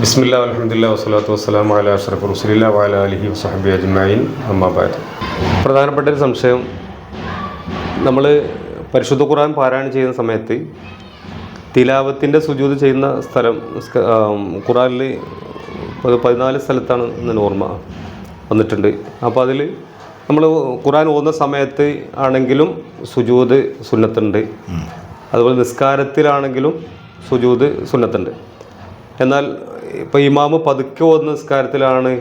ബിസ്മില്ല അലഹമ്മദില്ല വസ്സലാത്തു വസ്സലാം അല അഷറഫ് റുസലില്ല വാല അലഹി വസഹബി അജ്മായിൻ അമ്മാബാദ് പ്രധാനപ്പെട്ട ഒരു സംശയം. നമ്മൾ പരിശുദ്ധ ഖുർആൻ പാരായണം ചെയ്യുന്ന സമയത്ത് തിലാവത്തിന്റെ സുജൂത് ചെയ്യുന്ന സ്ഥലം ഖുറാനിൽ പതിനാല് സ്ഥലത്താണ് എന്നൊരു ഓർമ്മ വന്നിട്ടുണ്ട്. അപ്പോൾ അതിൽ നമ്മൾ ഖുറാൻ ഓതുന്ന സമയത്ത് ആണെങ്കിലും സുജൂത് സുന്നത്തുണ്ട്. അതുപോലെ നിസ്കാരത്തിലാണെങ്കിലും സുജൂത് സുന്നത്തുണ്ട്. എന്നാൽ ഇപ്പോൾ ഇമാമ് പതുക്കെ ഓതുന്ന നിസ്കാരത്തിലാണ്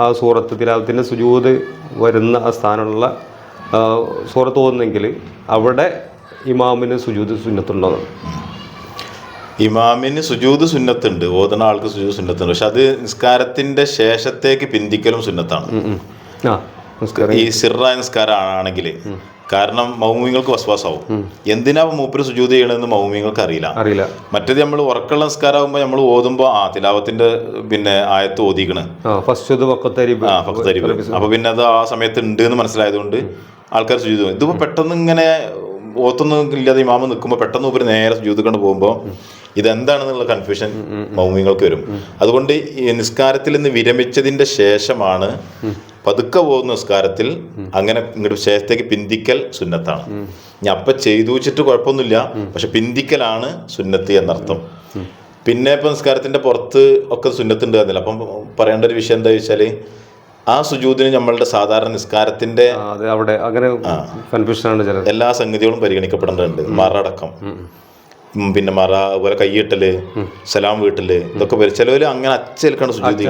ആ സൂറത്ത് തിലാവത്തിന്റെ സുജൂത് വരുന്ന ആ സ്ഥാനമുള്ള സൂറത്ത് ഓതുന്നെങ്കിൽ അവിടെ ഇമാമിന് സുജൂത് സുന്നത്തുണ്ടോ ഇമാമിന് സുജൂത് സുന്നത്തുണ്ട് ഓതുന്ന ആൾക്ക് സുജൂത് സുന്നത്തുണ്ട്. പക്ഷെ അത് നിസ്കാരത്തിന്റെ ശേഷത്തേക്ക് പിന്തിക്കലും സുന്നത്താണ്. ഈ സിറ നിസ്കാരം ആണെങ്കിൽ കാരണം മൗമിങ്ങൾക്ക് വസ്വാസാവും. എന്തിനാ മൂപ്പര് സുജൂത ചെയ്യണമെന്ന് മൗമിങ്ങൾക്ക് അറിയില്ല. അറിയില്ല. മറ്റേത് നമ്മൾ ഉറക്കുള്ള നിസ്കാരമാകുമ്പോൾ നമ്മൾ ഓതുമ്പോൾ ആ തിലാവത്തിന്റെ പിന്നെ ആയത്ത് ഓതിക്കണ്. അപ്പൊ പിന്നെ അത് ആ സമയത്ത് ഉണ്ട് എന്ന് മനസ്സിലായതുകൊണ്ട് ആൾക്കാർ സുജൂത. ഇതിപ്പോ പെട്ടെന്ന് ഇങ്ങനെ ഓത്തൊന്നും ഇല്ലാതെ ഇമാമ നിൽക്കുമ്പോൾ പെട്ടെന്ന് ഉപരി നേരെ സുജൂത് കണ്ട് പോകുമ്പോൾ ഇതെന്താണെന്നുള്ള കൺഫ്യൂഷൻ മൗമിങ്ങൾക്ക് വരും. അതുകൊണ്ട് ഈ നിസ്കാരത്തിൽ നിന്ന് വിരമിച്ചതിന്റെ ശേഷമാണ് പതുക്കെ പോകുന്ന നിസ്കാരത്തിൽ അങ്ങനെ ഇങ്ങോട്ട് ശേഷത്തേക്ക് പിന്തിക്കൽ സുന്നത്താണ്. ഞാൻ അപ്പൊ ചെയ്തു വെച്ചിട്ട് കുഴപ്പമൊന്നുമില്ല. പക്ഷെ പിന്തിക്കലാണ് സുന്നത്ത് എന്നർത്ഥം. പിന്നെ ഇപ്പൊ നിസ്കാരത്തിന്റെ പുറത്ത് ഒക്കെ സുന്നത്തുണ്ട് എന്നില്ല. അപ്പം പറയേണ്ട ഒരു വിഷയം എന്താ വെച്ചാൽ ആ സുജൂതിന് നമ്മളുടെ സാധാരണ നിസ്കാരത്തിന്റെ അവിടെ അങ്ങനെ എല്ലാ സംഗതികളും പരിഗണിക്കപ്പെടേണ്ടതുണ്ട്. മറ അടക്കം ഉം, പിന്നെ മറ അതുപോലെ കൈയിട്ടൽ സലാം വീട്ടൽ ഇതൊക്കെ വരും. ചിലവര് അങ്ങനെ അച്ചേൽക്കാണ് സുജൂതി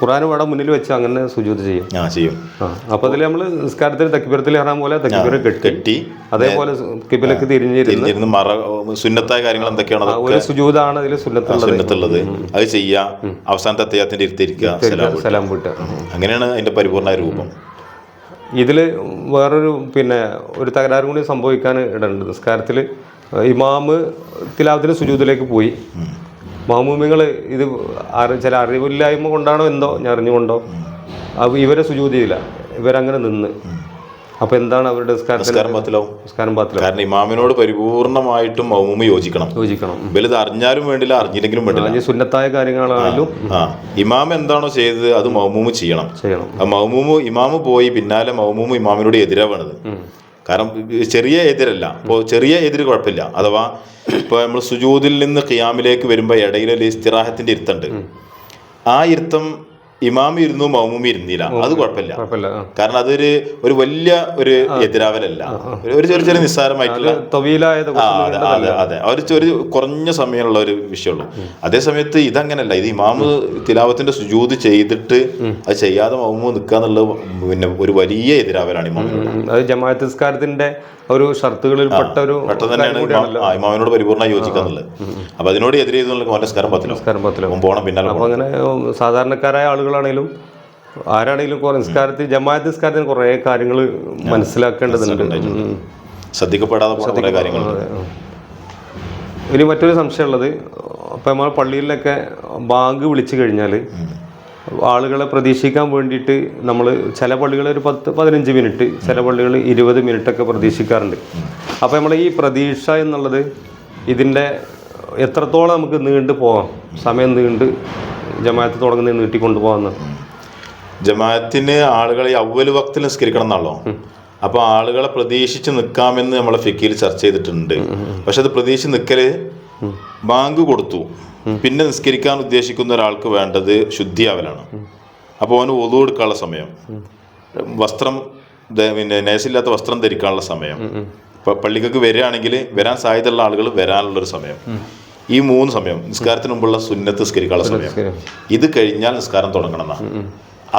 ഖുറാൻ വട മുന്നിൽ വെച്ച് അങ്ങനെ സുജൂത് ചെയ്യും. ആ ചെയ്യും. അപ്പൊ അതിൽ നമ്മൾ നിസ്കാരത്തിൽ തക്കിബിരത്തിൽ ഇറാൻ പോലെ കെട്ടി അതേപോലെ കിബിലക്ക് തിരിഞ്ഞിരുന്ന് മറ സുന്നത്തായ കാര്യങ്ങൾ എന്തൊക്കെയാണ് ഒരു സുജൂതാണ് അതിൽ സുന്നത്തുള്ളത്. അത് ചെയ്യാ അവസാനത്തെ അത്യാത്തിന്റെ ഇരുത്തിരിക്കുക സലാം വീട്ടുക. അങ്ങനെയാണ് അതിന്റെ പരിപൂർണ രൂപം. ഇതിൽ വേറൊരു പിന്നെ ഒരു തകരാറും കൂടി സംഭവിക്കാൻ ഇടണ്ട്. നിസ്കാരത്തിൽ ഇമാമ് തിലാവത്തിന് സുജൂതിലേക്ക് പോയി. മാമൂമിങ്ങൾ ഇത് ചില അറിവില്ലായ്മ കൊണ്ടാണോ എന്തോ ഞാൻ അറിഞ്ഞുകൊണ്ടോ? അപ്പോൾ ഇവരെ സുജൂതിയില്ല ഇവരങ്ങനെ നിന്ന്. അപ്പോൾ എന്താണ് അവരുടെ നിസ്കാരത്തിന് നിസ്കാരം പത്തിലാവും കാരണം ഇമാമിനോട് പരിപൂർണമായിട്ടും മൗമൂമ് യോജിക്കണം. യോജിക്കണം. വലുത് അറിഞ്ഞാലും വേണ്ടില്ല അറിഞ്ഞില്ലെങ്കിലും വേണ്ടില്ല. സുന്നത്തായ കാര്യങ്ങളാണെങ്കിലും ആ ഇമാം എന്താണോ ചെയ്തത് അത് മൗമൂമ് ചെയ്യണം. ചെയ്യണം. മൗമൂമ് ഇമാമ് പോയി പിന്നാലെ മൗമൂമ് ഇമാമിനോട് എതിരാവണത്. കാരണം ചെറിയ എതിരല്ല. ഇപ്പോൾ ചെറിയ എതിര് കുഴപ്പമില്ല. അഥവാ ഇപ്പോൾ നമ്മൾ സുജൂതിൽ നിന്ന് ഖിയാമിലേക്ക് വരുമ്പോൾ ഇടയിൽ ഒരു ഇസ്തിറാഹത്തിന്റെ ഇരുത്തുണ്ട്. ആ ഇരുത്തം ഇമാം ഇരുന്നു മൗമൂമി ഇരുന്നില്ല. അത് കുഴപ്പമില്ല. കാരണം അതൊരു ഒരു വലിയ ഒരു എതിരാവലല്ല. ഒരു- ചെറിയ ചെറിയ നിസ്സാരമായിട്ടുള്ള അതെ അതെ അതെ ഒരു ചെറിയ കുറഞ്ഞ സമയമുള്ള ഒരു വിഷയമുള്ളൂ. അതേ സമയത്ത് ഇതങ്ങനല്ല. ഇത് ഇമാമ് തിലാവത്തിന്റെ സുജൂത് ചെയ്തിട്ട് അത് ചെയ്യാതെ മൗമു നിൽക്കുക എന്നുള്ളത് പിന്നെ ഒരു വലിയ എതിരാവലാണ് ഇമാമിനോട് അത് ജമാഅത്ത് നിസ്കാരത്തിന്റെ ഒരു ഷർത്തുകളിൽ പെട്ട ഒരു പെട്ടെന്ന് തന്നെയാണ് ഇമാമിനോട് പരിപൂർണ യോജിക്കാന്നുള്ളത് അപ്പൊ അതിനോട് എതിരെ സ്കാരം പത്തിലോ നിസ്കാരം പത്തിലോ പോണം പിന്നാലെ അങ്ങനെ സാധാരണക്കാരായ ആളുകളാണെങ്കിലും ആരാണെങ്കിലും നിസ്കാരത്തിൽ ജമാഅത്ത് നിസ്കാരത്തിന് കുറേ കാര്യങ്ങൾ മനസ്സിലാക്കേണ്ടതുണ്ട്. ശ്രദ്ധിക്കപ്പെടാതെ കുറെ ഇനി മറ്റൊരു സംശയമുള്ളത് ഇപ്പം നമ്മൾ പള്ളിയിലൊക്കെ ബാങ്ക് വിളിച്ചു കഴിഞ്ഞാൽ ആളുകളെ പ്രതീക്ഷിക്കാൻ വേണ്ടിയിട്ട് നമ്മൾ ചില പള്ളികൾ ഒരു പത്ത് പതിനഞ്ച് മിനിറ്റ് ചില പള്ളികൾ ഇരുപത് മിനിറ്റ് ഒക്കെ പ്രതീക്ഷിക്കാറുണ്ട് അപ്പോൾ നമ്മൾ ഈ പ്രതീക്ഷ എന്നുള്ളത് ഇതിന്റെ എത്രത്തോളം നമുക്ക് നീണ്ടു പോകാം സമയം നീണ്ട് ജമാഅത്ത് തുടങ്ങുന്നത് നീട്ടി കൊണ്ടുപോകുന്നത് ജമാഅത്തിന് ആളുകളെ അവൽ വക്തിൽ നിസ്കരിക്കണം എന്നാണല്ലോ. അപ്പൊ ആളുകളെ പ്രതീക്ഷിച്ച് നിൽക്കാമെന്ന് നമ്മളെ ഫിക്കിയിൽ ചർച്ച ചെയ്തിട്ടുണ്ട്. പക്ഷെ അത് പ്രതീക്ഷിച്ച് നിൽക്കൽ ബാങ്ക് കൊടുത്തു. പിന്നെ നിസ്കരിക്കാൻ ഉദ്ദേശിക്കുന്ന ഒരാൾക്ക് വേണ്ടത് ശുദ്ധിയാവലാണ്. അപ്പോൾ അവന് ഒതു കൊടുക്കാനുള്ള സമയം. വസ്ത്രം പിന്നെ നേശില്ലാത്ത വസ്ത്രം ധരിക്കാനുള്ള സമയം. ഇപ്പൊ പള്ളിക്കൊക്കെ വരികയാണെങ്കിൽ വരാൻ സാധ്യതയുള്ള ആളുകൾ വരാനുള്ളൊരു സമയം. ഈ മൂന്ന് സമയം നിസ്കാരത്തിന് മുമ്പുള്ള സുന്നത്ത് നിസ്കരിക്കാനുള്ള സമയം. ഇത് കഴിഞ്ഞാൽ നിസ്കാരം തുടങ്ങണം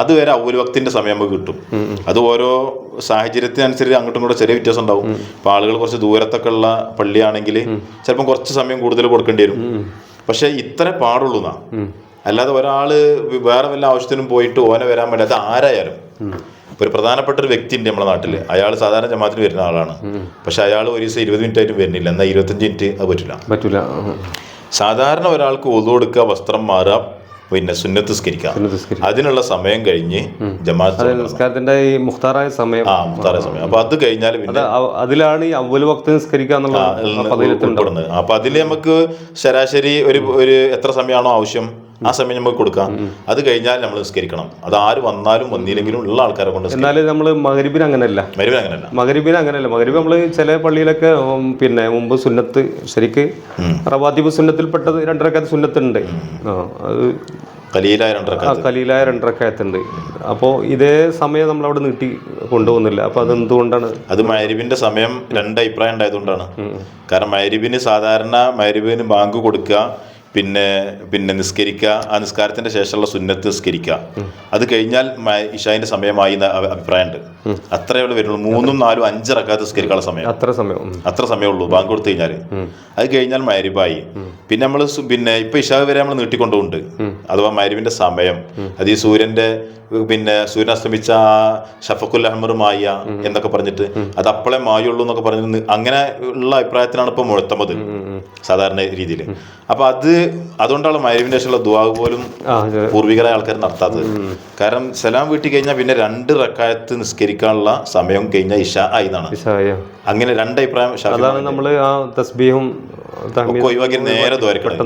അതുവരെ അവൽ വക്തിന്റെ സമയം നമുക്ക് കിട്ടും. അത് ഓരോ സാഹചര്യത്തിനനുസരിച്ച് അങ്ങോട്ടും ഇങ്ങോട്ടും ചെറിയ വ്യത്യാസം ഉണ്ടാവും. ഇപ്പൊ ആളുകൾ കുറച്ച് ദൂരത്തൊക്കെ ഉള്ള പള്ളിയാണെങ്കിൽ ചിലപ്പം കുറച്ച് സമയം കൂടുതൽ കൊടുക്കേണ്ടി വരും. പക്ഷെ ഇത്ര പാടുള്ളൂ എന്നാ. അല്ലാതെ ഒരാൾ വേറെ വല്ല ആവശ്യത്തിനും പോയിട്ട് ഓനെ വരാൻ വേണ്ടി അത് ആരായാലും ഒരു പ്രധാനപ്പെട്ട ഒരു വ്യക്തി ഉണ്ട് നമ്മുടെ നാട്ടിൽ അയാൾ സാധാരണ ജമാത്തിന് വരുന്ന ആളാണ്. പക്ഷെ അയാൾ ഒരു ദിവസം ഇരുപത് മിനിറ്റ് ആയിട്ട് വരുന്നില്ല. എന്നാൽ ഇരുപത്തഞ്ച് മിനിറ്റ് അത് പറ്റില്ല പറ്റില്ല സാധാരണ ഒരാൾക്ക് ഒതു കൊടുക്കുക വസ്ത്രം മാറുക പിന്നെ സുന്നത്ത് സ്കരിക്കുക അതിനുള്ള സമയം കഴിഞ്ഞ് ജമാഅത്ത് അതെ നിസ്കാരത്തിന്റെ ഈ മുഖ്താറായ സമയം. ആ മുഖ്താറായ സമയം. അപ്പൊ അത് കഴിഞ്ഞാൽ പിന്നെ അതിലാണ് ഈ അവൽ വക്ത് നിസ്കരിക്കുക എന്നുള്ള അപ്പൊ അതിൽ നമുക്ക് ശരാശരി ഒരു ഒരു എത്ര സമയമാണോ ആവശ്യം? ആ സമയം നമുക്ക് കൊടുക്കാം. അത് കഴിഞ്ഞാൽ നമ്മൾ നിസ്കരിക്കണം. അത് ആര് വന്നാലും വന്നില്ലെങ്കിലും ഉള്ള ആൾക്കാരെ കൊണ്ട് എന്നാലും നമ്മൾ മകരിബിന് അങ്ങനെയല്ല. മരുവൻ അങ്ങനെയല്ല. മകരിബിന് അങ്ങനെയല്ല. മകരിബ് നമ്മൾ ചില പള്ളിയിലൊക്കെ പിന്നെ മുമ്പ് സുന്നത്ത് ശരിക്ക് റവാദിബ് സുന്നത്തിൽപ്പെട്ടത് രണ്ടരക്കാത്ത സുന്നത്തുണ്ട്. ആ അത് കലീലായ രണ്ടരക്കയത്തുണ്ട്. അപ്പോൾ ഇതേ സമയം നമ്മൾ അവിടെ നീട്ടി കൊണ്ടുപോകുന്നില്ല. അപ്പോൾ അത് എന്തുകൊണ്ടാണ് അത് മൈരിബിന്റെ സമയം രണ്ട് അഭിപ്രായം ഉണ്ടായതുകൊണ്ടാണ്. കാരണം മൈരിബിന് സാധാരണ മൈരിബിന് ബാങ്ക് കൊടുക്കുക പിന്നെ പിന്നെ നിസ്കരിക്കുക ആ നിസ്കാരത്തിന്റെ ശേഷമുള്ള സുന്നത്ത് നിസ്കരിക്കുക. അത് കഴിഞ്ഞാൽ ഇഷാന്റെ സമയമായി അഭിപ്രായമുണ്ട്. അത്രയേ ഉള്ളൂ വരുള്ളൂ. മൂന്നും നാലും അഞ്ച് റക്കാത്ത് നിസ്കരിക്കാനുള്ള സമയം. അത്ര സമയം. അത്ര സമയമുള്ളൂ ബാങ്ക് കൊടുത്തു കഴിഞ്ഞാൽ അത് കഴിഞ്ഞാൽ മൈരിബായി പിന്നെ നമ്മൾ പിന്നെ ഇപ്പൊ ഇഷാ വരെ നമ്മൾ നീട്ടിക്കൊണ്ടുണ്ട്. അഥവാ മരിവിന്റെ സമയം. അത് ഈ സൂര്യന്റെ പിന്നെ സൂര്യൻ അസ്തമിച്ച ആ ഷഫക്കുൽ അഹമ്മർ മായ എന്നൊക്കെ പറഞ്ഞിട്ട് അത് അപ്പളെ മായുള്ളൂ എന്നൊക്കെ പറഞ്ഞു അങ്ങനെ ഉള്ള അഭിപ്രായത്തിനാണ് ഇപ്പൊ മുഴത്തമത്. സാധാരണ രീതിയിൽ അപ്പൊ അത് അതുകൊണ്ടാണ് മൈരിബിന്റെ ശേഷമുള്ള ദുവാ പോലും പൂർവികരായ ആൾക്കാർ നടത്താത്തത്. കാരണം സലാം വീട്ടിൽ കഴിഞ്ഞാൽ പിന്നെ രണ്ട് റക്കായത്ത് നിസ്കരിക്കാനുള്ള സമയം കഴിഞ്ഞ ഇഷ ആയി എന്നാണ് ഇശായ. അങ്ങനെ രണ്ടഭിപ്രായം അതാണ് നമ്മൾ ആ തസ്ബീഹും ഒഴിവാക്കി നേരെ ദ്വാരക്കണം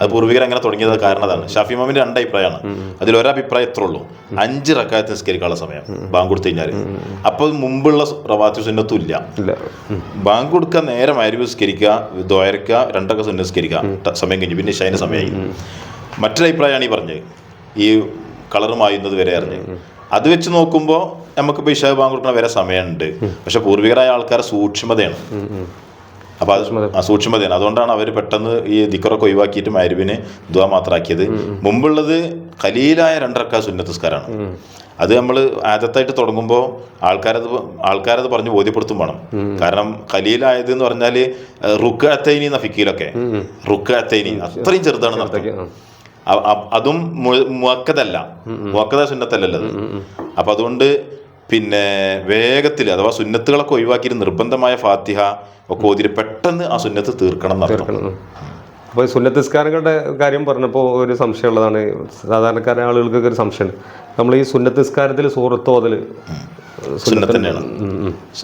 അത് പൂർവികർ അങ്ങനെ തുടങ്ങിയത് കാരണം അതാണ് ഷാഫി മാമിന്റെ രണ്ട് അഭിപ്രായമാണ് അതിൽ ഒരഭിപ്രായം എത്ര ഉള്ളൂ അഞ്ച് റക്കായത്ത് നിസ്കരിക്കാനുള്ള സമയം ബാങ്ക് കൊടുത്തു കഴിഞ്ഞാൽ അപ്പോൾ മുമ്പുള്ള റവാത്തി സുന്നത്തും ഇല്ല. ഇല്ല. ബാങ്ക് കൊടുക്കുക നേരം അരിവ് നിസ്കരിക്കുക ദ്വാരക്കുക രണ്ടൊക്കെ സുന്ന നിസ്കരിക്കുക. സമയം കഴിഞ്ഞു. പിന്നെ ഷൈന സമയമായി. മറ്റൊരു അഭിപ്രായമാണ് ഈ പറഞ്ഞത്. ഈ കളർ മായുന്നത് വരെ അറിഞ്ഞ്. അത് വെച്ച് നോക്കുമ്പോൾ നമുക്കിപ്പോൾ ഇഷാബ് ബാങ്ക് കൊടുക്കുന്ന വരെ സമയമുണ്ട്. പക്ഷെ പൂർവികരായ ആൾക്കാരെ സൂക്ഷ്മതയാണ്. അപ്പൊ അത് സൂക്ഷ്മതയാണ്. അതുകൊണ്ടാണ് അവർ പെട്ടെന്ന് ഈ ദിക്കറൊക്കെ ഒഴിവാക്കിയിട്ട് മരുവിന് ദുവാ മാത്രമാക്കിയത് മുമ്പുള്ളത് കലീലായ രണ്ടരക്ക സുന്നത്തസ്കാരാണ്. അത് നമ്മൾ ആദ്യത്തായിട്ട് തുടങ്ങുമ്പോൾ ആൾക്കാരത് ആൾക്കാരത് പറഞ്ഞ് ബോധ്യപ്പെടുത്തും വേണം. കാരണം കലീലായത് എന്ന് പറഞ്ഞാൽ റുക്ക് അത്തൈനി എന്ന ഫിക്കിയിലൊക്കെ റുക്ക് അത്തൈനി. അത്രയും ചെറുതാണ് അതും മുക്കതല്ല മുക്കത സുന്നത്തല്ലല്ലോ അപ്പൊ അതുകൊണ്ട് പിന്നെ വേഗത്തിൽ അഥവാ സുന്നത്തുകളൊക്കെ ഒഴിവാക്കി നിർബന്ധമായ ഫാത്തിഹ ഒക്കെ ഓതിരി പെട്ടെന്ന് ആ സുന്നത്ത് തീർക്കണം ഉം. അപ്പോൾ ഈ സുന്നത്ത് നിസ്കാരങ്ങളുടെ കാര്യം പറഞ്ഞപ്പോൾ ഒരു സംശയമുള്ളതാണ്. സാധാരണക്കാരായ ആളുകൾക്കൊക്കെ ഒരു സംശയമുണ്ട്. നമ്മൾ ഈ സുന്നത്തിസ്കാരത്തിൽ നിസ്കാരത്തിൽ സൂറത്ത് ഓതൽ സുന്നത്ത് തന്നെയാണ്.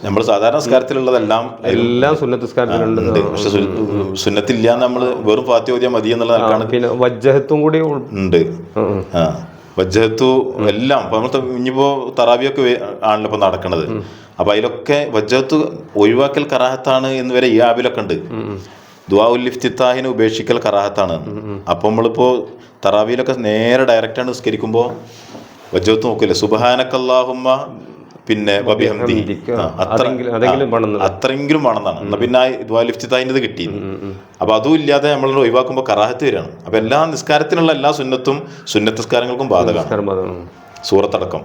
നമ്മൾ സാധാരണ സ്കാരത്തിലുള്ളതെല്ലാം എല്ലാം സുന്നത്ത് നിസ്കാരത്തിലുണ്ട് ഉണ്ട്. പക്ഷെ സുന്നത്തില്ല നമ്മൾ വെറും ഫാത്തി ഓതിയാൽ മതി എന്നുള്ള പിന്നെ വജ്ജഹത്തും കൂടി ഉണ്ട്. ആ. വജ്ജഹത്തു എല്ലാം ഇപ്പൊ നമ്മൾ ഇനിയിപ്പോ തറാവിയൊക്കെ ആണല്ലോ ഇപ്പൊ നടക്കുന്നത് അപ്പൊ അതിലൊക്കെ വജ്ജഹത്ത് ഒഴിവാക്കൽ കറാഹത്താണ് എന്ന് വരെ ഈ ആബിലൊക്കെ ഉണ്ട്. ദുവാ ഉല്ലിഫ്തിത്താഹിനെ ഉപേക്ഷിക്കൽ കറാഹത്താണ്. അപ്പൊ നമ്മളിപ്പോ തറാവിയിലൊക്കെ നേരെ ഡയറക്റ്റ് ആണ് നിസ്കരിക്കുമ്പോ വജ്ജഹത്ത് നോക്കില്ല സുബഹാനക്കല്ലാഹുമ്മ പിന്നെ. അത്രയെങ്കിലും വേണമെന്നാണ്. എന്നാ പിന്നെ ദുവാ ലിഫ്തിത്താഹിന്റെ കിട്ടി അപ്പൊ അതും ഇല്ലാതെ നമ്മൾ ഒഴിവാക്കുമ്പോൾ കറാഹത്ത് വരികയാണ്. അപ്പൊ എല്ലാ നിസ്കാരത്തിനുള്ള എല്ലാ സുന്നത്തും സുന്നത്തസ്കാരങ്ങൾക്കും ബാധകമാണ്. സൂറത്തടക്കം.